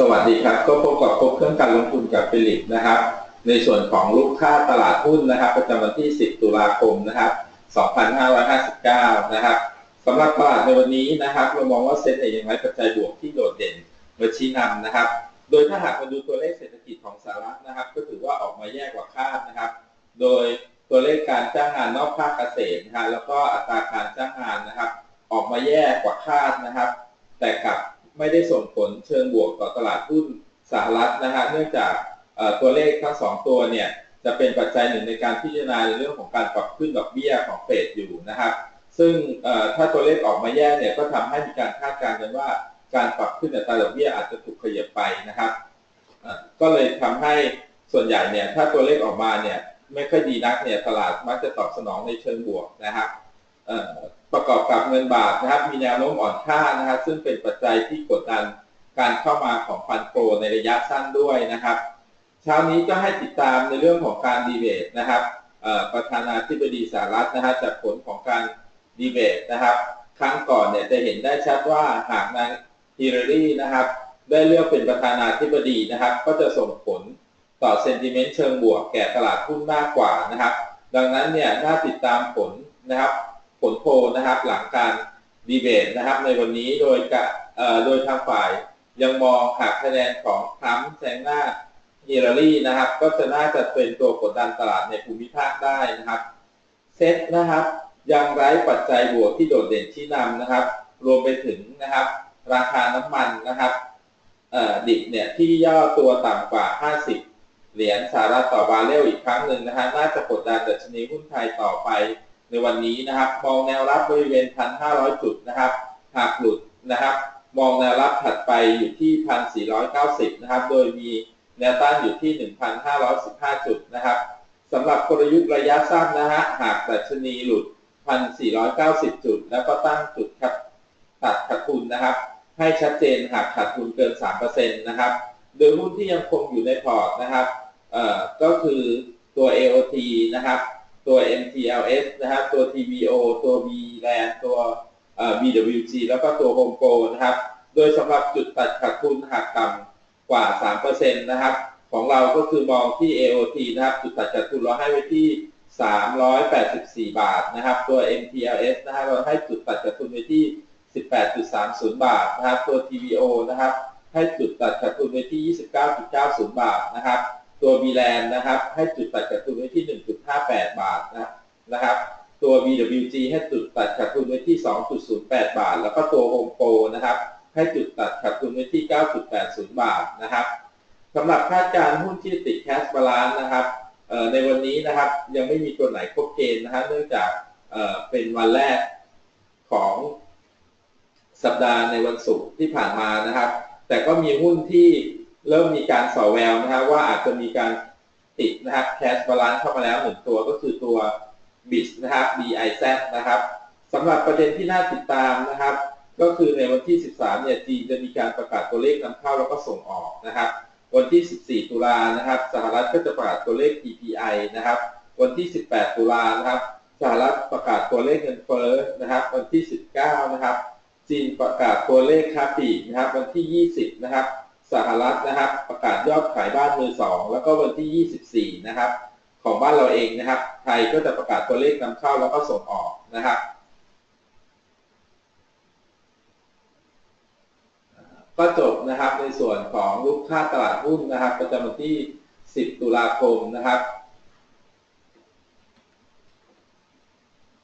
สวัสดีครับ ก็พบกับพบเครื่องการลงทุนกับฟิลิปนะครับ ในส่วนของลูกค่าตลาดหุ้นนะครับ ประจำวันที่ 10 ตุลาคมนะครับ 2559 นะครับสำหรับตลาดในวันนี้นะครับเรามองว่าเซ็ตเนี่ยยังไงปัจจัยบวกที่โดดเด่นมาชี้นำนะครับ โดยถ้าหากมาดูตัวเลขเศรษฐกิจของสหรัฐนะครับ ก็ถือว่าออกมาแย่กว่าคาดนะครับ โดยตัวเลขการจ้างงานนอกภาคเกษตรนะฮะแล้วก็อัตราการจ้างงานนะครับ ออกมาแย่กว่าคาดนะครับ แต่กับ ไม่ได้ส่งผลเชิงบวกต่อตลาดหุ้นสหรัฐนะฮะเนื่องจากตัวเลขทั้งสองตัวเนี่ยจะเป็นปัจจัยหนึ่งในการพิจารณาในเรื่องของการปรับขึ้นดอกเบี้ยของเฟดอยู่นะครับ ซึ่งถ้าตัวเลขออกมาแย่เนี่ยก็ทำให้มีการคาดการณ์กันว่าการปรับขึ้นอัตราดอกเบี้ยอาจจะถูกขยับไปนะครับ ก็เลยทำให้ส่วนใหญ่เนี่ยถ้าตัวเลขออกมาเนี่ยไม่ค่อยดีนักเนี่ยตลาดมักจะตอบสนองในเชิงบวกนะครับ ประกอบกับเงินบาทนะครับ มีแนวโน้มอ่อนค่านะครับ ซึ่งเป็นปัจจัยที่กดดันการเข้ามาของฟันโกในระยะสั้นด้วยนะครับ เช้านี้ก็ให้ติดตามในเรื่องของการดีเบตนะครับประธานาธิบดีสหรัฐนะฮะจากผลของการดีเบตนะครับ ครั้งก่อนเนี่ยจะเห็นได้ชัดว่าหากนางฮิลลารีนะครับ ได้เลือกเป็นประธานาธิบดีนะครับ ก็จะส่งผลต่อเซนติเมนต์เชิงบวกแก่ตลาดหุ้นมากกว่านะครับ ดังนั้นเนี่ยน่าติดตามผลนะครับ ผลโพลนะครับหลังการดีเบตนะครับ ในวันนี้โดยกโดยทางฝ่ายยังมองหากคะแนนของทรัมป์แซงหน้าฮิลลารีนะครับ ก็จะน่าจะเป็นตัวกดดันตลาดในภูมิภาคได้นะครับเซ็ตนะครับ ยังไร้ปัจจัยบวกที่โดดเด่นที่นำนะครับ รวมไปถึงนะครับ ราคาน้ำมันนะครับดิบเนี่ยที่ย่อตัวต่ำกว่า 50 เหรียญสหรัฐต่อบาร์เรลอีกครั้งหนึ่งนะฮะน่าจะกดดันดัชนีหุ้นไทยต่อไป ในวันนี้นะครับ มองแนวรับบริเวณ 1,500 จุดนะครับ หากหลุดนะครับ มองแนวรับถัดไปอยู่ที่ 1,490 นะครับ โดยมีแนวต้านอยู่ที่ 1,515 จุดนะครับสำหรับกลยุทธ์ระยะสั้นนะฮะ หากดัชนีหลุด 1,490 จุด แล้วก็ตั้งจุดตัดขาดทุนนะครับ ให้ชัดเจนหากขาดทุนเกิน 3%นะครับ โดยหุ้นที่ยังคงอยู่ในพอร์ตนะครับ เอ่อ ก็คือตัว AOT นะครับ ตัว MTLS นะครับ ตัว TBO ตัว VLAN ตัว BWG แล้วก็ตัว HomePro นะครับ โดยสำหรับจุดตัดขาดทุนหักต่ำกว่า 3%นะครับ ของเราก็คือมองที่ AOT นะครับ จุดตัดขาดทุนเราให้ไว้ที่ 384 บาทนะครับ ตัว MTLS นะครับเราให้จุดตัดขาดทุนไว้ที่ 18.30 บาทนะครับ ตัว TBO นะครับ ให้จุดตัดขาดทุนไว้ที่ 29.90 บาทนะครับ ตัว v l a n นะครับ ให้จุดตัดขาดทุนไว้ที่ 8 บาทนะนะครับ ตัว BWG ให้จุดตัดขาดทุนไว้ที่ 2.08 บาท แล้วก็ตัว Home Pro นะครับ ให้จุดตัดขาดทุนไว้ที่ 9.80 บาทนะครับสำหรับคาดการหุ้นที่ติดแคสบาลานนะครับในวันนี้นะครับยังไม่มีตัวไหนครบเกณฑ์นะฮะเนื่องจากเป็นวันแรกของสัปดาห์ในวันศุกร์ที่ผ่านมานะครับ แต่ก็มีหุ้นที่เริ่มมีการสอแววนะครับว่าอาจจะมีการ ติดนะครับแคชบาลานซ์เข้ามาแล้วหนึ่งตัวก็คือตัวบิสนะครับ BIZ นะครับสำหรับประเด็นที่น่าติดตามนะครับ ก็คือในวันที่ 13 เนี่ยจีนจะมีการประกาศตัวเลขนำเข้าแล้วก็ส่งออกนะครับ วันที่ 14 ตุลานะครับ สหรัฐก็จะประกาศตัวเลข PPI นะครับ วันที่ 18 ตุลานะครับ สหรัฐประกาศตัวเลขเงินเฟ้อนะครับ วันที่ 19 นะครับ จีนประกาศตัวเลขค้าปลีกนะครับ วันที่ 20 นะครับ สหรัฐนะครับ ประกาศยอดขายบ้านมือสองแล้วก็วันที่ 24 นะครับ ของบ้านเราเองนะครับ ไทยก็จะประกาศตัวเลขนำเข้าแล้วก็ส่งออกนะครับก็จบนะครับในส่วนของลูกค่าตลาดหุ้นนะครับ ประจำวันที่ 10 ตุลาคมนะครับ